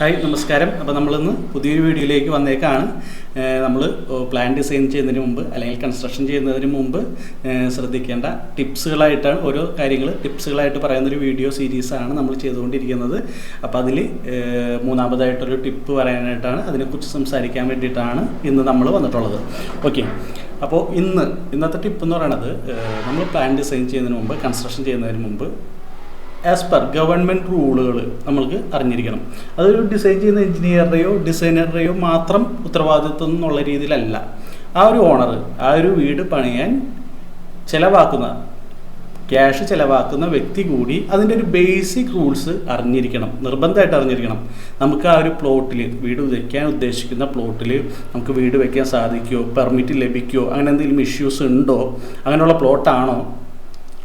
Hi നമസ്കാരം. അപ്പോൾ നമ്മളിന്ന് പുതിയൊരു വീഡിയോയിലേക്ക് വന്നേക്കാണ്. നമ്മൾ പ്ലാൻ ഡിസൈൻ ചെയ്യുന്നതിന് മുമ്പ് അല്ലെങ്കിൽ കൺസ്ട്രക്ഷൻ ചെയ്യുന്നതിന് മുമ്പ് ശ്രദ്ധിക്കേണ്ട ടിപ്സുകളായിട്ടാണ് ഓരോ കാര്യങ്ങൾ ടിപ്സുകളായിട്ട് പറയുന്നൊരു വീഡിയോ സീരീസാണ് നമ്മൾ ചെയ്തുകൊണ്ടിരിക്കുന്നത്. അപ്പോൾ അതിൽ മൂന്നാമതായിട്ടൊരു ടിപ്പ് പറയാനായിട്ടാണ് അതിനെക്കുറിച്ച് സംസാരിക്കാൻ വേണ്ടിയിട്ടാണ് ഇന്ന് നമ്മൾ വന്നിട്ടുള്ളത്. ഓക്കെ അപ്പോൾ ഇന്ന് ഇന്നത്തെ ടിപ്പ് എന്ന് പറയുന്നത് നമ്മൾ പ്ലാൻ ഡിസൈൻ ചെയ്യുന്നതിന് മുമ്പ് കൺസ്ട്രക്ഷൻ ചെയ്യുന്നതിന് മുമ്പ് ആസ് പെർ ഗവൺമെന്റ് റൂളുകൾ നമ്മൾക്ക് അറിഞ്ഞിരിക്കണം. അതൊരു ഡിസൈൻ ചെയ്യുന്ന എഞ്ചിനീയറുടെയോ ഡിസൈനറുടെയോ മാത്രം ഉത്തരവാദിത്വം എന്നുള്ള രീതിയിലല്ല. ആ ഒരു ഓണർ ആ ഒരു വീട് പണിയാൻ ചിലവാക്കുന്ന ക്യാഷ് ചിലവാക്കുന്ന വ്യക്തി കൂടി അതിന്റെ ഒരു ബേസിക് റൂൾസ് അറിഞ്ഞിരിക്കണം. നിർബന്ധമായിട്ട് അറിഞ്ഞിരിക്കണം. നമുക്ക് ആ ഒരു പ്ലോട്ടിൽ വീട് വയ്ക്കാൻ ഉദ്ദേശിക്കുന്ന പ്ലോട്ടിൽ നമുക്ക് വീട് വയ്ക്കാൻ സാധിക്കുമോ പെർമിറ്റ് ലഭിക്കുമോ അങ്ങനെ എന്തെങ്കിലും ഇഷ്യൂസ് ഉണ്ടോ? അങ്ങനെയുള്ള പ്ലോട്ടാണോ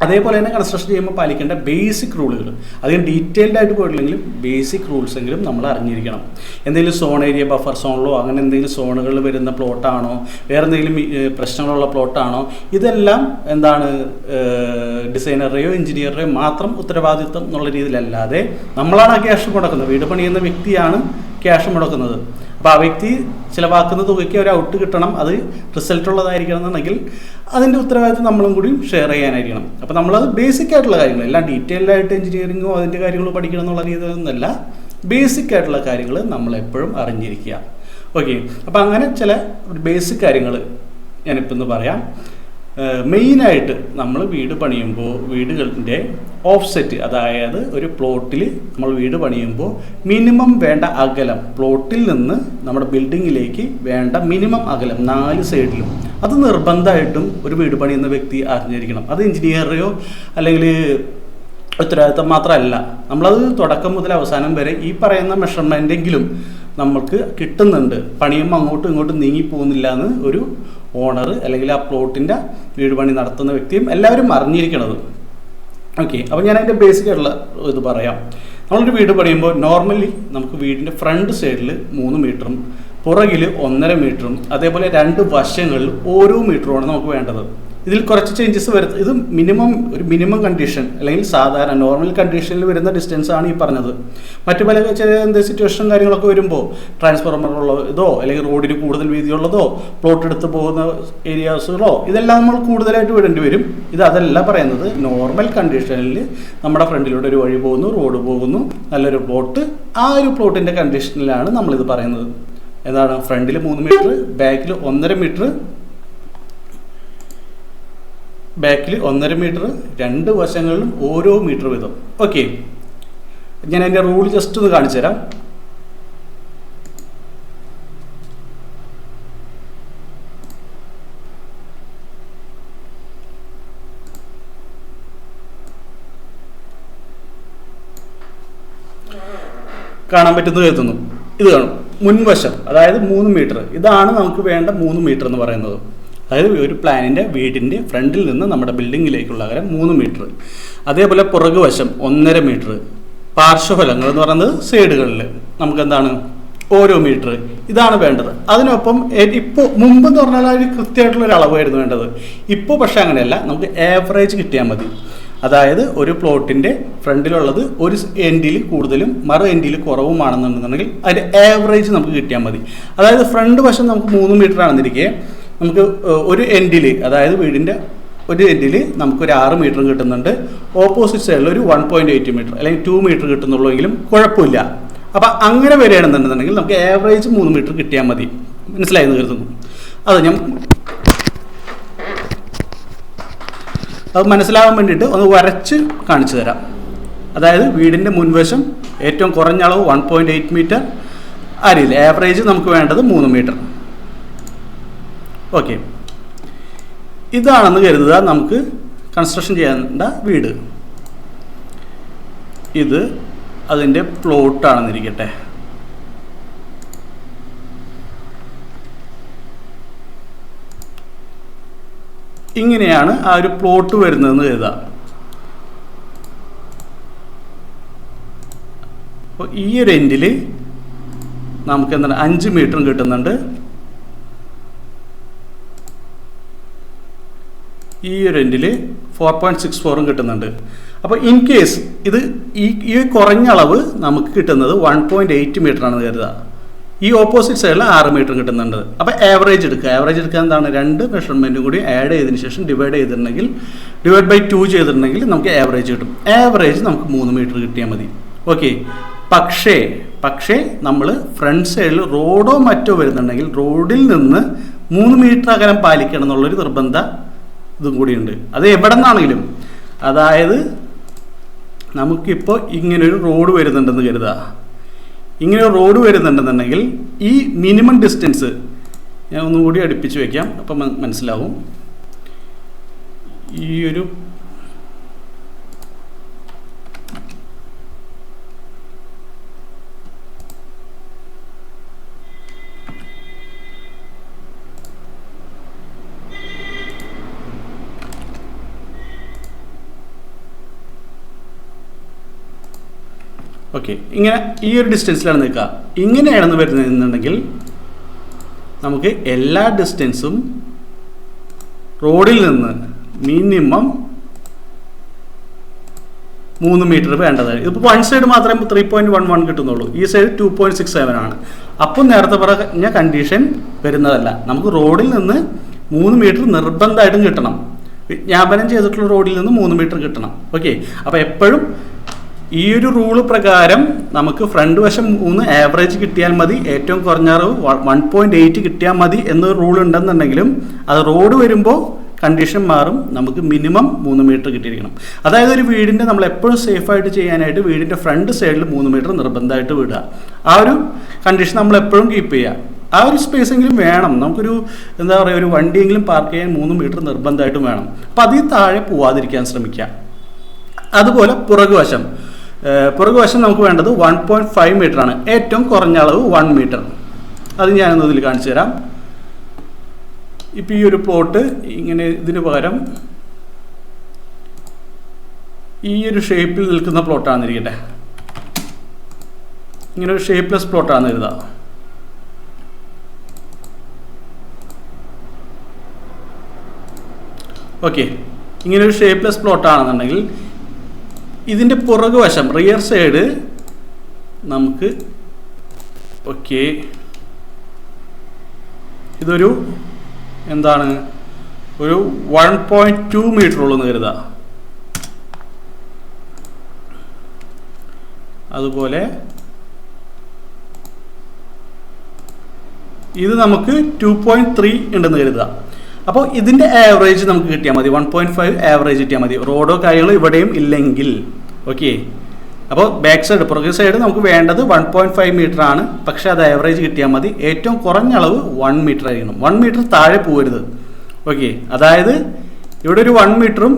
അതേപോലെ തന്നെ കൺസ്ട്രക്ഷൻ ചെയ്യുമ്പോൾ പാലിക്കേണ്ട ബേസിക് റൂളുകൾ അധികം ഡീറ്റെയിൽഡ് ആയിട്ട് പോയിട്ടില്ലെങ്കിലും ബേസിക് റൂൾസ് എങ്കിലും നമ്മൾ അറിഞ്ഞിരിക്കണം. എന്തെങ്കിലും സോൺ ഏരിയ ബഫർ സോണിലോ അങ്ങനെ എന്തെങ്കിലും സോണുകളിൽ വരുന്ന പ്ലോട്ടാണോ വേറെ എന്തെങ്കിലും പ്രശ്നങ്ങളുള്ള പ്ലോട്ടാണോ ഇതെല്ലാം എന്താണ് ഡിസൈനറുടെയോ എഞ്ചിനീയറുടെയോ മാത്രം ഉത്തരവാദിത്വം എന്നുള്ള രീതിയിലല്ലാതെ നമ്മളാണ് ആ ക്യാഷ് മുടക്കുന്നത് വീട് പണിയുന്ന വ്യക്തിയാണ് ക്യാഷ് മുടക്കുന്നത്. അപ്പോൾ ആ വ്യക്തി ചിലവാക്കുന്ന തുകയ്ക്ക് ഒരു ഔട്ട് കിട്ടണം. അത് റിസൾട്ട് ഉള്ളതായിരിക്കണം എന്നുണ്ടെങ്കിൽ അതിന്റെ ഉത്തരവാദിത്വം നമ്മളും കൂടി ഷെയർ ചെയ്യാനായിരിക്കണം. അപ്പോൾ നമ്മളത് ബേസിക് ആയിട്ടുള്ള കാര്യങ്ങൾ എല്ലാം ഡീറ്റെയിൽഡ് ആയിട്ട് എഞ്ചിനീയറിങ്ങോ അതിന്റെ കാര്യങ്ങളോ പഠിക്കണം എന്നുള്ള രീതിയിലൊന്നല്ല ബേസിക് ആയിട്ടുള്ള കാര്യങ്ങൾ നമ്മൾ എപ്പോഴും അറിഞ്ഞിരിക്കുക. ഓക്കെ അപ്പോൾ അങ്ങനെ ചില ബേസിക് കാര്യങ്ങൾ ഞാനിപ്പോൾ ഒന്ന് പറയാം. മെയിനായിട്ട് നമ്മൾ വീട് പണിയുമ്പോൾ വീടുകളുടെ ഓഫ്സെറ്റ് അതായത് ഒരു പ്ലോട്ടിൽ നമ്മൾ വീട് പണിയുമ്പോൾ മിനിമം വേണ്ട അകലം പ്ലോട്ടിൽ നിന്ന് നമ്മുടെ ബിൽഡിങ്ങിലേക്ക് വേണ്ട മിനിമം അകലം നാല് സൈഡിലും. അത് നിർബന്ധമായിട്ടും ഒരു വീട് പണിയുന്ന വ്യക്തി അറിഞ്ഞിരിക്കണം. അത് എഞ്ചിനീയറെയോ അല്ലെങ്കിൽ ഉത്തരവാദിത്തം മാത്രമല്ല. നമ്മളത് തുടക്കം മുതൽ അവസാനം വരെ ഈ പറയുന്ന മെഷർമെന്റെങ്കിലും നമ്മൾക്ക് കിട്ടുന്നുണ്ട്. പണിയുമ്പോൾ അങ്ങോട്ടും ഇങ്ങോട്ടും നീങ്ങി പോകുന്നില്ല എന്ന് ഒരു ഓണർ അല്ലെങ്കിൽ ആ പ്ലോട്ടിന്റെ വീട് പണി നടത്തുന്ന വ്യക്തിയും എല്ലാവരും അറിഞ്ഞിരിക്കണത്. ഓക്കെ അപ്പോൾ ഞാൻ അതിന്റെ ബേസിക് ആയിട്ടുള്ള ഇത് പറയാം. നമ്മളൊരു വീട് പണിയുമ്പോൾ നോർമലി നമുക്ക് വീടിന്റെ ഫ്രണ്ട് സൈഡിൽ മൂന്ന് മീറ്ററും പുറകിൽ ഒന്നര മീറ്ററും അതേപോലെ രണ്ട് വശങ്ങളിൽ ഓരോ മീറ്ററുമാണ് നമുക്ക് വേണ്ടത്. ഇതിൽ കുറച്ച് ചേഞ്ചസ് വരുന്നത് ഇത് മിനിമം ഒരു മിനിമം കണ്ടീഷൻ അല്ലെങ്കിൽ സാധാരണ നോർമൽ കണ്ടീഷനിൽ വരുന്ന ഡിസ്റ്റൻസ് ആണ് ഈ പറഞ്ഞത്. മറ്റു പല ചില എന്ത് സിറ്റുവേഷൻ കാര്യങ്ങളൊക്കെ വരുമ്പോൾ ട്രാൻസ്ഫോർമറുള്ള ഇതോ അല്ലെങ്കിൽ റോഡിന് കൂടുതൽ വീതിയുള്ളതോ പ്ലോട്ട് എടുത്ത് പോകുന്ന ഏരിയാസുകളോ ഇതെല്ലാം നമ്മൾ കൂടുതലായിട്ട് വിടേണ്ടി വരും. ഇത് അതല്ല പറയുന്നത്. നോർമൽ കണ്ടീഷനിൽ നമ്മുടെ ഫ്രണ്ടിലൂടെ ഒരു വഴി പോകുന്നു റോഡ് പോകുന്നു നല്ലൊരു പ്ലോട്ട് ആ ഒരു പ്ലോട്ടിന്റെ കണ്ടീഷനിലാണ് നമ്മളിത് പറയുന്നത്. എന്താണ് ഫ്രണ്ടിൽ മൂന്ന് മീറ്റർ ബാക്കിൽ ഒന്നര മീറ്റർ ബാക്കിൽ ഒന്നര മീറ്റർ രണ്ട് വശങ്ങളിലും ഓരോ മീറ്റർ വീതം. ഓക്കെ ഞാൻ എന്റെ റൂൾ ജസ്റ്റ് ഒന്ന് കാണിച്ചു തരാം. കാണാൻ പറ്റുന്നത് എഴുതുന്നു ഇത് കാണും. മുൻവശം അതായത് മൂന്ന് മീറ്റർ. ഇതാണ് നമുക്ക് വേണ്ട മൂന്ന് മീറ്റർ എന്ന് പറയുന്നത്. അതായത് ഒരു പ്ലാനിന്റെ വീടിന്റെ ഫ്രണ്ടിൽ നിന്ന് നമ്മുടെ ബിൽഡിങ്ങിലേക്കുള്ള അകലം മൂന്ന് മീറ്റർ. അതേപോലെ പുറകു വശം ഒന്നര മീറ്റർ. പാർശ്വഫലങ്ങൾ എന്ന് പറയുന്നത് സൈഡുകളിൽ നമുക്ക് എന്താണ് ഓരോ മീറ്റർ. ഇതാണ് വേണ്ടത്. അതിനൊപ്പം ഇപ്പോൾ മുമ്പ് എന്ന് പറഞ്ഞാൽ ഒരു കൃത്യമായിട്ടുള്ള ഒരു അളവായിരുന്നു വേണ്ടത്. ഇപ്പോൾ പക്ഷേ അങ്ങനെയല്ല. നമുക്ക് ആവറേജ് കിട്ടിയാൽ മതി. അതായത് ഒരു പ്ലോട്ടിന്റെ ഫ്രണ്ടിലുള്ളത് ഒരു എൻഡിൽ കൂടുതലും മറു എൻഡിൽ കുറവുമാണെന്നുണ്ടെന്നുണ്ടെങ്കിൽ അതിന്റെ ആവറേജ് നമുക്ക് കിട്ടിയാൽ മതി. അതായത് ഫ്രണ്ട് വശം നമുക്ക് മൂന്ന് മീറ്റർ ആണെന്നിരിക്കെ നമുക്ക് ഒരു എൻഡിൽ അതായത് വീടിന്റെ ഒരു എൻഡിൽ നമുക്കൊരു ആറ് മീറ്റർ കിട്ടുന്നുണ്ട്. ഓപ്പോസിറ്റ് സൈഡിൽ ഒരു വൺ പോയിന്റ് എയ്റ്റ് മീറ്റർ അല്ലെങ്കിൽ ടു മീറ്റർ കിട്ടുന്നുള്ളൂ കുഴപ്പമില്ല. അപ്പം അങ്ങനെ വരികയാണെന്നുണ്ടെന്നുണ്ടെങ്കിൽ നമുക്ക് ആവറേജ് മൂന്ന് മീറ്റർ കിട്ടിയാൽ മതി. മനസ്സിലായെന്ന് കരുതുന്നു. അത് ഞാൻ അത് മനസ്സിലാവാൻ വേണ്ടിയിട്ട് ഒന്ന് വരച്ച് കാണിച്ചു തരാം. അതായത് വീടിന്റെ മുൻവശം ഏറ്റവും കുറഞ്ഞ അളവ് വൺ പോയിന്റ് എയ്റ്റ് മീറ്റർ അരിയില്ല ആവറേജ് നമുക്ക് വേണ്ടത് മൂന്ന് മീറ്റർ ഓക്കെ. ഇതാണെന്ന് കരുതുക നമുക്ക് കൺസ്ട്രക്ഷൻ ചെയ്യേണ്ട വീട്. ഇത് അതിന്റെ പ്ലോട്ടാണെന്നിരിക്കട്ടെ ഇങ്ങനെയാണ് ആ ഒരു പ്ലോട്ട് വരുന്നതെന്ന് കരുതുക. അപ്പോൾ ഈ ഒരു എൻഡിൽ നമുക്ക് എന്താണ് അഞ്ച് മീറ്ററും കിട്ടുന്നുണ്ട്. ഈ എൻഡിൽ ഫോർ പോയിന്റ് സിക്സ് ഫോറും കിട്ടുന്നുണ്ട്. അപ്പോൾ ഇൻ കേസ് ഇത് ഈ ഈ കുറഞ്ഞ അളവ് നമുക്ക് കിട്ടുന്നത് വൺ പോയിന്റ് എയ്റ്റ് മീറ്റർ ആണ് കരുതുക. ഈ ഓപ്പോസിറ്റ് സൈഡിൽ ആറ് മീറ്റർ കിട്ടുന്നുണ്ട്. അപ്പോൾ ആവറേജ് എടുക്കുക. ആവറേജ് എടുക്കുക എന്താണ്? രണ്ട് മെഷർമെന്റും കൂടി ആഡ് ചെയ്തതിന് ശേഷം ഡിവൈഡ് ചെയ്തിട്ടുണ്ടെങ്കിൽ ഡിവൈഡ് ബൈ ടു ചെയ്തിട്ടുണ്ടെങ്കിൽ നമുക്ക് ആവറേജ് കിട്ടും. ആവറേജ് നമുക്ക് മൂന്ന് മീറ്റർ കിട്ടിയാൽ മതി. ഓക്കെ പക്ഷേ പക്ഷേ നമ്മൾ ഫ്രണ്ട് സൈഡിൽ റോഡോ മറ്റോ വരുന്നുണ്ടെങ്കിൽ റോഡിൽ നിന്ന് മൂന്ന് മീറ്റർ അകലം പാലിക്കണം എന്നുള്ളൊരു നിർബന്ധ ഇതും കൂടിയുണ്ട്. അത് എവിടെ നിന്നാണെങ്കിലും അതായത് നമുക്കിപ്പോൾ ഇങ്ങനൊരു റോഡ് വരുന്നുണ്ടെന്ന് കരുതുക ഇങ്ങനെ ഒരു റോഡ് വരുന്നുണ്ടെന്നുണ്ടെങ്കിൽ ഈ മിനിമം ഡിസ്റ്റൻസ് ഞാൻ ഒന്നുകൂടി അടുപ്പിച്ച് വയ്ക്കാം അപ്പം മനസ്സിലാവും. ഈ ഒരു ഓക്കെ ഇങ്ങനെ ഈ ഒരു ഡിസ്റ്റൻസിലാണ് നിൽക്കുക. ഇങ്ങനെയാണെന്ന് വരുന്നുണ്ടെങ്കിൽ നമുക്ക് എല്ലാ ഡിസ്റ്റൻസും റോഡിൽ നിന്ന് മിനിമം മൂന്ന് മീറ്റർ വേണ്ടതായി ഇതിപ്പോൾ വൺ സൈഡ് മാത്രമേ ത്രീ പോയിന്റ് വൺ വൺ കിട്ടുന്നുള്ളൂ. ഈ side two point six seven ആണ്. അപ്പോൾ നേരത്തെ പറഞ്ഞ കണ്ടീഷൻ വരുന്നതല്ല. നമുക്ക് റോഡിൽ നിന്ന് മൂന്ന് മീറ്റർ നിർബന്ധമായിട്ടും കിട്ടണം. വിജ്ഞാപനം ചെയ്തിട്ടുള്ള റോഡിൽ നിന്ന് മൂന്ന് മീറ്റർ കിട്ടണം. ഓക്കെ അപ്പോൾ എപ്പോഴും ഈ ഒരു റൂൾ പ്രകാരം നമുക്ക് ഫ്രണ്ട് വശം മൂന്ന് ആവറേജ് കിട്ടിയാൽ മതി ഏറ്റവും കുറഞ്ഞ അറിവ് വൺ പോയിന്റ് എയ്റ്റ് കിട്ടിയാൽ മതി എന്നൊരു റൂൾ ഉണ്ടെന്നുണ്ടെങ്കിലും അത് റോഡ് വരുമ്പോൾ കണ്ടീഷൻ മാറും നമുക്ക് മിനിമം മൂന്ന് മീറ്റർ കിട്ടിയിരിക്കണം. അതായത് ഒരു വീടിന്റെ നമ്മൾ എപ്പോഴും സേഫായിട്ട് ചെയ്യാനായിട്ട് വീടിന്റെ ഫ്രണ്ട് സൈഡിൽ മൂന്ന് മീറ്റർ നിർബന്ധമായിട്ട് വിടുക. ആ ഒരു കണ്ടീഷൻ നമ്മൾ എപ്പോഴും കീപ്പ് ചെയ്യുക. ആ ഒരു സ്പേസ് എങ്കിലും വേണം. നമുക്കൊരു എന്താ പറയുക ഒരു വണ്ടിയെങ്കിലും പാർക്ക് ചെയ്യാൻ മൂന്ന് മീറ്റർ നിർബന്ധമായിട്ടും വേണം. അപ്പം അതിൽ താഴെ പോവാതിരിക്കാൻ ശ്രമിക്കുക. അതുപോലെ പുറകുവശം. പുറകുവശം നമുക്ക് വേണ്ടത് വൺ പോയിന്റ് ഫൈവ് മീറ്റർ ആണ്. ഏറ്റവും കുറഞ്ഞ അളവ് വൺ മീറ്റർ അത് ഞാനൊന്ന് ഇതിൽ കാണിച്ചു തരാം. ഇപ്പം ഈ ഒരു പ്ലോട്ട് ഇങ്ങനെ ഇതിന് പകരം ഈ ഒരു ഷേപ്പിൽ നിൽക്കുന്ന പ്ലോട്ടാണെന്നിരിക്കട്ടെ ഇങ്ങനെ ഒരു ഷേപ്പ്ലെസ് പ്ലോട്ടാണെന്ന് എഴുതാം. ഓക്കെ ഇങ്ങനെ ഒരു ഷേപ്പ്ലെസ് പ്ലോട്ട് ആണെന്നുണ്ടെങ്കിൽ ഇതിന്റെ പുറകുവശം റിയർ സൈഡ് നമുക്ക് ഓക്കെ ഇതൊരു എന്താണ്? ഒരു വൺ പോയിന്റ് ടു മീറ്റർ ഉള്ളെന്ന് കരുതുക. അതുപോലെ ഇത് നമുക്ക് ടു പോയിന്റ് ത്രീ ഉണ്ടെന്ന് കരുതുക. അപ്പോൾ ഇതിന്റെ ആവറേജ് നമുക്ക് കിട്ടിയാൽ മതി. വൺ പോയിന്റ് ഫൈവ് ആവറേജ് കിട്ടിയാൽ മതി. റോഡോ കാര്യങ്ങളോ ഇവിടെയും ഇല്ലെങ്കിൽ. ഓക്കെ അപ്പോൾ ബാക്ക് സൈഡ് പുറകെ സൈഡ് നമുക്ക് വേണ്ടത് വൺ പോയിന്റ് ഫൈവ് മീറ്റർ ആണ്. പക്ഷേ അത് ആവറേജ് കിട്ടിയാൽ മതി. ഏറ്റവും കുറഞ്ഞ അളവ് വൺ മീറ്റർ ആയിരിക്കണം. വൺ മീറ്റർ താഴെ പോകരുത് ഓക്കെ അതായത് ഇവിടെ ഒരു വൺ മീറ്ററും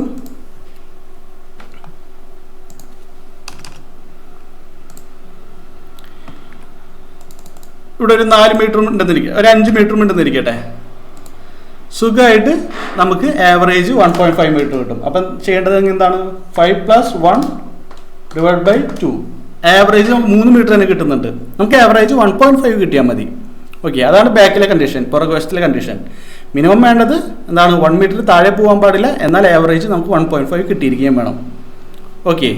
ഇവിടെ ഒരു നാല് മീറ്ററും ഉണ്ടെന്നിരിക്കട്ടെ ഒരു അഞ്ച് മീറ്ററും ഉണ്ടെന്നിരിക്കട്ടെ. സുഖമായിട്ട് നമുക്ക് average one point five metre കിട്ടും. അപ്പം ചെയ്യേണ്ടത് എന്താണ്? Five plus one divide by two average മൂന്ന് മീറ്റർ തന്നെ കിട്ടുന്നുണ്ട്. നമുക്ക് ആവറേജ് വൺ പോയിന്റ് ഫൈവ് കിട്ടിയാൽ മതി. ഓക്കെ അതാണ് ബാക്കിലെ കണ്ടീഷൻ പുറകുവശത്തിലെ കണ്ടീഷൻ മിനിമം വേണ്ടത് എന്താണ്? വൺ മീറ്റർ താഴെ പോകാൻ പാടില്ല. എന്നാൽ ആവറേജ് നമുക്ക് വൺ പോയിന്റ് ഫൈവ് കിട്ടിയിരിക്കുകയും വേണം. ഓക്കെ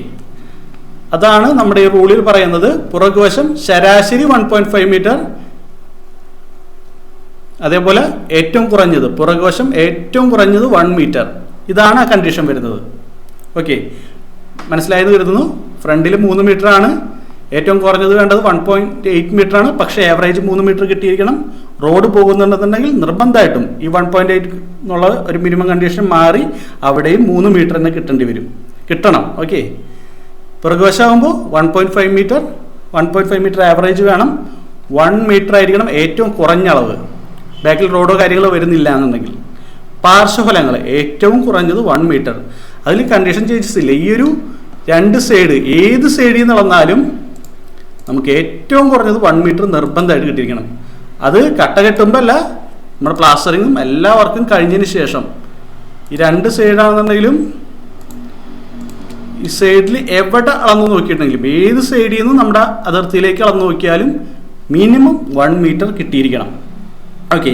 അതാണ് നമ്മുടെ ഈ റൂളിൽ പറയുന്നത്. പുറകുവശം ശരാശരി വൺ പോയിന്റ് ഫൈവ് മീറ്റർ അതേപോലെ ഏറ്റവും കുറഞ്ഞത് പുറകുവശം ഏറ്റവും കുറഞ്ഞത് വൺ മീറ്റർ ഇതാണ് ആ കണ്ടീഷൻ വരുന്നത്. ഓക്കെ മനസ്സിലായത് കരുതുന്നു ഫ്രണ്ടിൽ മൂന്ന് മീറ്റർ ആണ്. ഏറ്റവും കുറഞ്ഞത് വേണ്ടത് വൺ പോയിന്റ് എയ്റ്റ് മീറ്റർ ആണ്. പക്ഷേ ആവറേജ് മൂന്ന് മീറ്റർ കിട്ടിയിരിക്കണം. റോഡ് പോകുന്നുണ്ടെന്നുണ്ടെങ്കിൽ നിർബന്ധമായിട്ടും ഈ വൺ പോയിന്റ് എയ്റ്റ് എന്നുള്ള ഒരു മിനിമം കണ്ടീഷൻ മാറി അവിടെയും മൂന്ന് മീറ്റർ തന്നെ കിട്ടേണ്ടി വരും. കിട്ടണം. Okay പുറകുവശമാകുമ്പോൾ one point five metre one point five metre average വേണം. വൺ മീറ്റർ ആയിരിക്കണം ഏറ്റവും കുറഞ്ഞ അളവ്. ബാക്കിൽ റോഡോ കാര്യങ്ങളോ വരുന്നില്ല എന്നുണ്ടെങ്കിൽ പാർശ്വഫലങ്ങൾ ഏറ്റവും കുറഞ്ഞത് വൺ മീറ്റർ അതിൽ കണ്ടീഷൻ ചേഞ്ചസ് ഇല്ല. ഈ ഒരു രണ്ട് സൈഡ് ഏത് സൈഡിൽ നിന്ന് നടന്നാലും നമുക്ക് ഏറ്റവും കുറഞ്ഞത് വൺ മീറ്റർ നിർബന്ധമായിട്ട് കിട്ടിയിരിക്കണം. അത് കട്ട കെട്ടുമ്പോൾ അല്ല നമ്മുടെ പ്ലാസ്റ്ററിങ്ങും എല്ലാ വർക്കും കഴിഞ്ഞതിന് ശേഷം. ഈ രണ്ട് സൈഡാണെന്നുണ്ടെങ്കിലും ഈ സൈഡിൽ എവിടെ അളന്ന് നോക്കിയിട്ടുണ്ടെങ്കിലും ഏത് സൈഡിൽ നിന്നും നമ്മുടെ അതിർത്തിയിലേക്ക് അളന്ന് നോക്കിയാലും മിനിമം വൺ മീറ്റർ കിട്ടിയിരിക്കണം. ഓക്കെ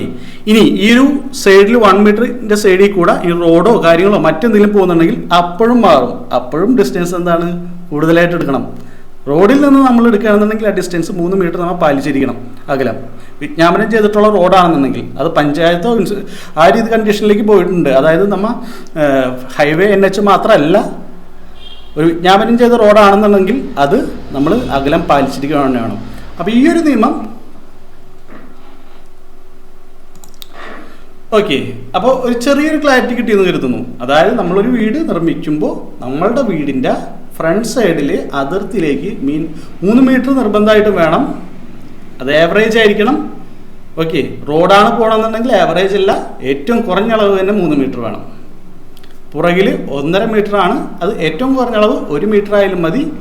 ഇനി ഈ ഒരു സൈഡിൽ വൺ മീറ്ററിന്റെ സൈഡിൽ കൂടെ ഈ റോഡോ കാര്യങ്ങളോ മറ്റെന്തെങ്കിലും പോകുന്നുണ്ടെങ്കിൽ അപ്പോഴും മാറും. അപ്പോഴും ഡിസ്റ്റൻസ് എന്താണ്? കൂടുതലായിട്ട് എടുക്കണം. റോഡിൽ നിന്ന് നമ്മൾ എടുക്കുകയാണെന്നുണ്ടെങ്കിൽ ആ ഡിസ്റ്റൻസ് മൂന്ന് മീറ്റർ നമ്മൾ പാലിച്ചിരിക്കണം. അകലം. വിജ്ഞാപനം ചെയ്തിട്ടുള്ള റോഡാണെന്നുണ്ടെങ്കിൽ അത് പഞ്ചായത്തോ ആ രീതി കണ്ടീഷനിലേക്ക് പോയിട്ടുണ്ട്. അതായത് നമ്മൾ ഹൈവേ എൻ എച്ച് മാത്രമല്ല ഒരു വിജ്ഞാപനം ചെയ്ത റോഡാണെന്നുണ്ടെങ്കിൽ അത് നമ്മൾ അകലം പാലിച്ചിരിക്കുകയാണ്. വേണം അപ്പോൾ ഈ ഒരു നിയമം ഓക്കെ അപ്പോൾ ഒരു ചെറിയൊരു ക്ലാരിറ്റി കിട്ടിയെന്ന് കരുതുന്നു. അതായത് നമ്മളൊരു വീട് നിർമ്മിക്കുമ്പോൾ നമ്മളുടെ വീടിന്റെ ഫ്രണ്ട് സൈഡിൽ അതിർത്തിയിലേക്ക് മീൻ മൂന്ന് മീറ്റർ നിർബന്ധമായിട്ട് വേണം. അത് ആവറേജ് ആയിരിക്കണം. ഓക്കെ റോഡാണ് പോകണമെന്നുണ്ടെങ്കിൽ ആവറേജ് അല്ല. ഏറ്റവും കുറഞ്ഞ അളവ് തന്നെ മൂന്ന് മീറ്റർ വേണം. പുറകിൽ ഒന്നര മീറ്റർ ആണ്. അത് ഏറ്റവും കുറഞ്ഞ അളവ് ഒരു മീറ്റർ ആയാലും മതി.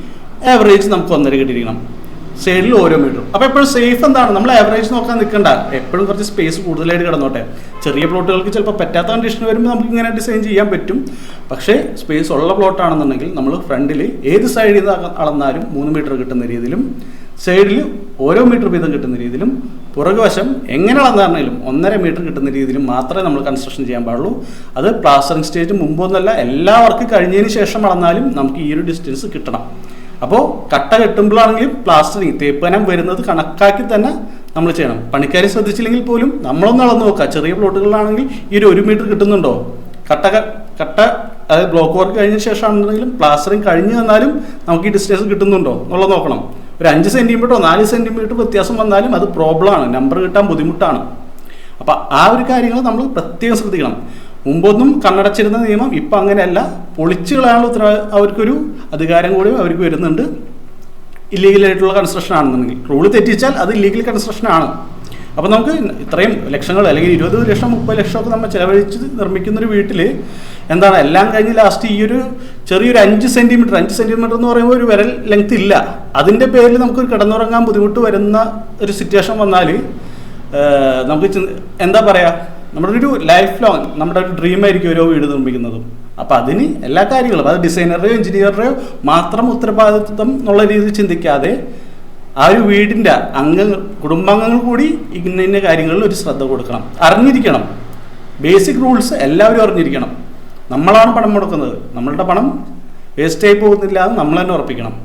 ആവറേജ് നമുക്ക് ഒന്നര കിട്ടിയിരിക്കണം. സൈഡിൽ ഓരോ മീറ്ററും അപ്പോൾ എപ്പോഴും സേഫ് എന്താണ്? നമ്മൾ ആവറേജ് നോക്കാൻ നിൽക്കണ്ട. എപ്പോഴും കുറച്ച് സ്പേസ് കൂടുതലായിട്ട് കിടന്നോട്ടെ. ചെറിയ പ്ലോട്ടുകൾക്ക് ചിലപ്പോൾ പറ്റാത്ത കണ്ടീഷൻ വരുമ്പോൾ നമുക്ക് ഇങ്ങനെ ഡിസൈൻ ചെയ്യാൻ പറ്റും. പക്ഷേ സ്പേസ് ഉള്ള പ്ലോട്ടാണെന്നുണ്ടെങ്കിൽ നമ്മൾ ഫ്രണ്ടിൽ ഏത് സൈഡിൽ നിന്ന് അളന്നാലും മൂന്ന് മീറ്റർ കിട്ടുന്ന രീതിയിലും സൈഡിൽ ഓരോ മീറ്റർ വീതം കിട്ടുന്ന രീതിയിലും പുറകുവശം എങ്ങനെ അളന്നാണെങ്കിലും ഒന്നര മീറ്റർ കിട്ടുന്ന രീതിയിലും മാത്രമേ നമ്മൾ കൺസ്ട്രക്ഷൻ ചെയ്യാൻ പാടുള്ളൂ. അത് പ്ലാസ്റ്ററിങ് സ്റ്റേജ് മുമ്പൊന്നല്ല എല്ലാ വർക്ക് കഴിഞ്ഞതിന് ശേഷം അളന്നാലും നമുക്ക് ഈ ഒരു ഡിസ്റ്റൻസ് കിട്ടണം. അപ്പോൾ കട്ട കെട്ടുമ്പോഴാണെങ്കിലും പ്ലാസ്റ്ററിങ് തേപ്പനം വരുന്നത് കണക്കാക്കി തന്നെ നമ്മൾ ചെയ്യണം. പണിക്കാരെ ശ്രദ്ധിച്ചില്ലെങ്കിൽ പോലും നമ്മളൊന്ന് അളന്ന് നോക്കുക. ചെറിയ പ്ലോട്ടുകളിലാണെങ്കിൽ ഈ ഒരു ഒരു മീറ്റർ കിട്ടുന്നുണ്ടോ? കട്ട കട്ട അതായത് ബ്ലോക്ക് വർക്ക് കഴിഞ്ഞ ശേഷമാണെന്നുണ്ടെങ്കിലും പ്ലാസ്റ്ററിങ് കഴിഞ്ഞ് തന്നാലും നമുക്ക് ഈ ഡിസ്റ്റൻസ് കിട്ടുന്നുണ്ടോ എന്നുള്ളത് നോക്കണം. ഒരു അഞ്ച് സെന്റിമീറ്ററോ നാല് സെന്റിമീറ്റർ വ്യത്യാസം വന്നാലും അത് പ്രോബ്ലമാണ് നമ്പർ കിട്ടാൻ ബുദ്ധിമുട്ടാണ്. അപ്പം ആ ഒരു കാര്യങ്ങൾ നമ്മൾ പ്രത്യേകം ശ്രദ്ധിക്കണം. മുമ്പൊന്നും കണ്ണടച്ചിരുന്ന നിയമം ഇപ്പം അങ്ങനെയല്ല. പൊളിച്ചു കളയാനുള്ള ഉത്തരവ അവർക്കൊരു അധികാരം കൂടി അവർക്ക് വരുന്നുണ്ട്. ഇല്ലീഗലായിട്ടുള്ള കൺസ്ട്രക്ഷൻ ആണെന്നുണ്ടെങ്കിൽ. റൂൾ തെറ്റിച്ചാൽ അത് ഇല്ലീഗൽ കൺസ്ട്രക്ഷൻ ആണ്. അപ്പോൾ നമുക്ക് ഇത്രയും ലക്ഷങ്ങൾ അല്ലെങ്കിൽ ഇരുപത് ലക്ഷം മുപ്പത് ലക്ഷം ഒക്കെ നമ്മൾ ചിലവഴിച്ച് നിർമ്മിക്കുന്ന ഒരു വീട്ടിൽ എന്താണ് എല്ലാം കഴിഞ്ഞ് ലാസ്റ്റ് ഈ ഒരു ചെറിയൊരു അഞ്ച് സെന്റിമീറ്റർ അഞ്ച് സെന്റിമീറ്റർ എന്ന് പറയുമ്പോൾ ഒരു വിരൽ ലെങ്ത് ഇല്ല. അതിന്റെ പേരിൽ നമുക്ക് കിടന്നുറങ്ങാൻ ബുദ്ധിമുട്ട് വരുന്ന ഒരു സിറ്റുവേഷൻ വന്നാൽ നമുക്ക് എന്താ പറയുക നമ്മുടെ ഒരു ലൈഫ് ലോങ് നമ്മുടെ ഒരു ഡ്രീം ആയിരിക്കും ഓരോ വീട് നിർമ്മിക്കുന്നതും. അപ്പം അതിന് എല്ലാ കാര്യങ്ങളും അത് ഡിസൈനറുടെയോ എഞ്ചിനീയറുടെയോ മാത്രം ഉത്തരവാദിത്വം എന്നുള്ള രീതിയിൽ ചിന്തിക്കാതെ ആ ഒരു വീടിന്റെ അംഗങ്ങൾ കുടുംബാംഗങ്ങൾ കൂടി ഇന്ന ഇന്ന കാര്യങ്ങളിൽ ഒരു ശ്രദ്ധ കൊടുക്കണം. അറിഞ്ഞിരിക്കണം. ബേസിക് റൂൾസ് എല്ലാവരും അറിഞ്ഞിരിക്കണം. നമ്മളാണ് പണം കൊടുക്കുന്നത് നമ്മളുടെ പണം വേസ്റ്റ് ആയി പോകുന്നില്ല എന്ന് നമ്മൾ തന്നെ ഉറപ്പിക്കണം.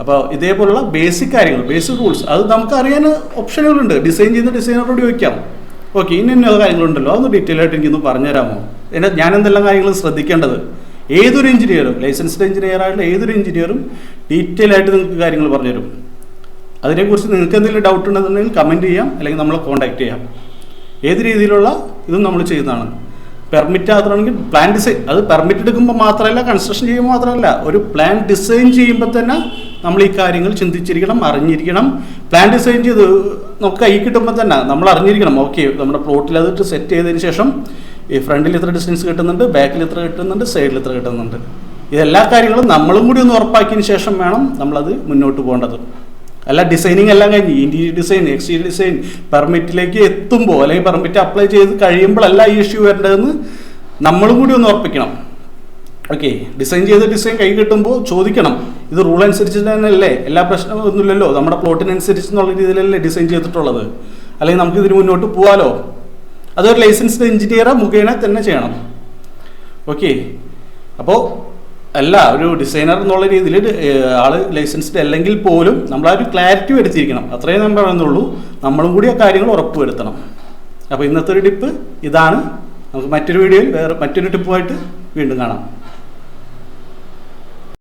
അപ്പോൾ ഇതേപോലുള്ള ബേസിക് കാര്യങ്ങൾ ബേസിക് റൂൾസ് അത് നമുക്ക് അറിയാൻ ഓപ്ഷനുകളുണ്ട് ഡിസൈൻ ചെയ്യുന്ന ഡിസൈനറോട് ചോദിക്കാം. ഓക്കെ ഇന്ന ഇന്ന കാര്യങ്ങളുണ്ടല്ലോ. അതൊന്ന് ഡീറ്റെയിൽ ആയിട്ട് എനിക്കൊന്ന് പറഞ്ഞുതരാമോ? എന്നെ ഞാൻ എന്തെല്ലാം കാര്യങ്ങൾ ശ്രദ്ധിക്കേണ്ടത്? ഏതൊരു എഞ്ചിനീയറും ലൈസൻസ്ഡ് എഞ്ചിനീയർ ആയിട്ടുള്ള ഏതൊരു എഞ്ചിനീയറും ഡീറ്റെയിൽ ആയിട്ട് നിങ്ങൾക്ക് കാര്യങ്ങൾ പറഞ്ഞുതരും. അതിനെക്കുറിച്ച് നിങ്ങൾക്ക് എന്തെങ്കിലും ഡൗട്ട് ഉണ്ടെന്നുണ്ടെങ്കിൽ കമന്റ് ചെയ്യാം അല്ലെങ്കിൽ നമ്മളെ കോൺടാക്ട് ചെയ്യാം. ഏത് രീതിയിലുള്ള ഇതും നമ്മൾ ചെയ്യുന്നതാണ്. പെർമിറ്റ് ആകണമെങ്കിൽ പ്ലാൻ ഡിസൈൻ അത് പെർമിറ്റ് എടുക്കുമ്പോൾ മാത്രമല്ല കൺസ്ട്രക്ഷൻ ചെയ്യുമ്പോൾ മാത്രമല്ല ഒരു പ്ലാൻ ഡിസൈൻ ചെയ്യുമ്പോൾ തന്നെ നമ്മൾ ഈ കാര്യങ്ങൾ ചിന്തിച്ചിരിക്കണം അറിഞ്ഞിരിക്കണം. പ്ലാൻ ഡിസൈൻ ചെയ്ത് നമുക്ക് കൈ കിട്ടുമ്പോൾ തന്നെ നമ്മൾ അറിഞ്ഞിരിക്കണം. ഓക്കെ നമ്മുടെ പ്ലോട്ടിൽ അതിട്ട് സെറ്റ് ചെയ്തതിന് ശേഷം ഈ ഫ്രണ്ടിൽ ഇത്ര ഡിസ്റ്റൻസ് കിട്ടുന്നുണ്ട് ബാക്കിൽ ഇത്ര കിട്ടുന്നുണ്ട് സൈഡിൽ ഇത്ര കിട്ടുന്നുണ്ട്. ഇതെല്ലാ കാര്യങ്ങളും നമ്മളും കൂടി ഒന്ന് ഉറപ്പാക്കിയതിന് ശേഷം വേണം നമ്മളത് മുന്നോട്ട് പോകേണ്ടത്. അല്ല ഡിസൈനിങ് എല്ലാം കഴിഞ്ഞ് ഇന്റീരിയർ ഡിസൈൻ എക്സ്റ്റീരിയർ ഡിസൈൻ പെർമിറ്റിലേക്ക് എത്തുമ്പോൾ അല്ലെങ്കിൽ പെർമിറ്റ് അപ്ലൈ ചെയ്ത് കഴിയുമ്പോഴല്ല ഈ ഇഷ്യൂ വരേണ്ടതെന്ന് നമ്മളും കൂടി ഒന്ന് ഉറപ്പിക്കണം. ഓക്കെ ഡിസൈൻ ചെയ്ത ഡിസൈൻ കൈ കിട്ടുമ്പോൾ ചോദിക്കണം. ഇത് റൂൾ അനുസരിച്ച് തന്നെയല്ലേ? എല്ലാ പ്രശ്നവും ഒന്നുമില്ലല്ലോ. നമ്മുടെ പ്ലോട്ടിനനുസരിച്ച് എന്നുള്ള രീതിയിലല്ലേ ഡിസൈൻ ചെയ്തിട്ടുള്ളത്. അല്ലെങ്കിൽ നമുക്ക് ഇതിന് മുന്നോട്ട് പോകാലോ അതൊരു ലൈസൻസ്ഡ് എഞ്ചിനീയറെ മുഖേന തന്നെ ചെയ്യണം. ഓക്കെ അപ്പോൾ അല്ല ഒരു ഡിസൈനർ എന്നുള്ള രീതിയിൽ ആൾ ലൈസൻസ്ഡ് അല്ലെങ്കിൽ പോലും നമ്മൾ ആ ഒരു ക്ലാരിറ്റി വരുത്തിയിരിക്കണം. അത്രയും ഞാൻ പറയുന്നുള്ളൂ. നമ്മളും കൂടി ആ കാര്യങ്ങൾ ഉറപ്പുവരുത്തണം അപ്പോൾ ഇന്നത്തെ ഒരു ടിപ്പ് ഇതാണ്. നമുക്ക് മറ്റൊരു വീഡിയോയിൽ വേറെ മറ്റൊരു ടിപ്പുമായിട്ട് വീണ്ടും കാണാം.